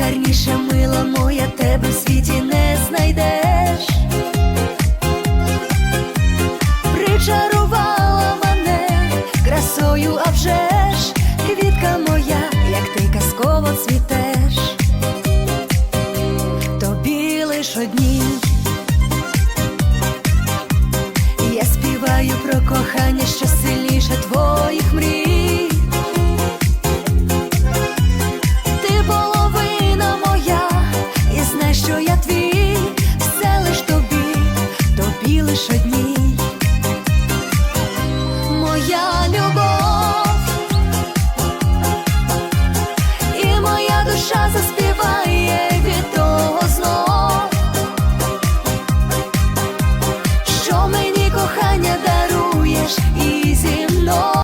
Гарніше мила моя тебе в світі не знайдеш. Причарувала мене красою, а вже ж квітка моя, як ти казково цвітеш, тобі лиш одні, я співаю про кохання.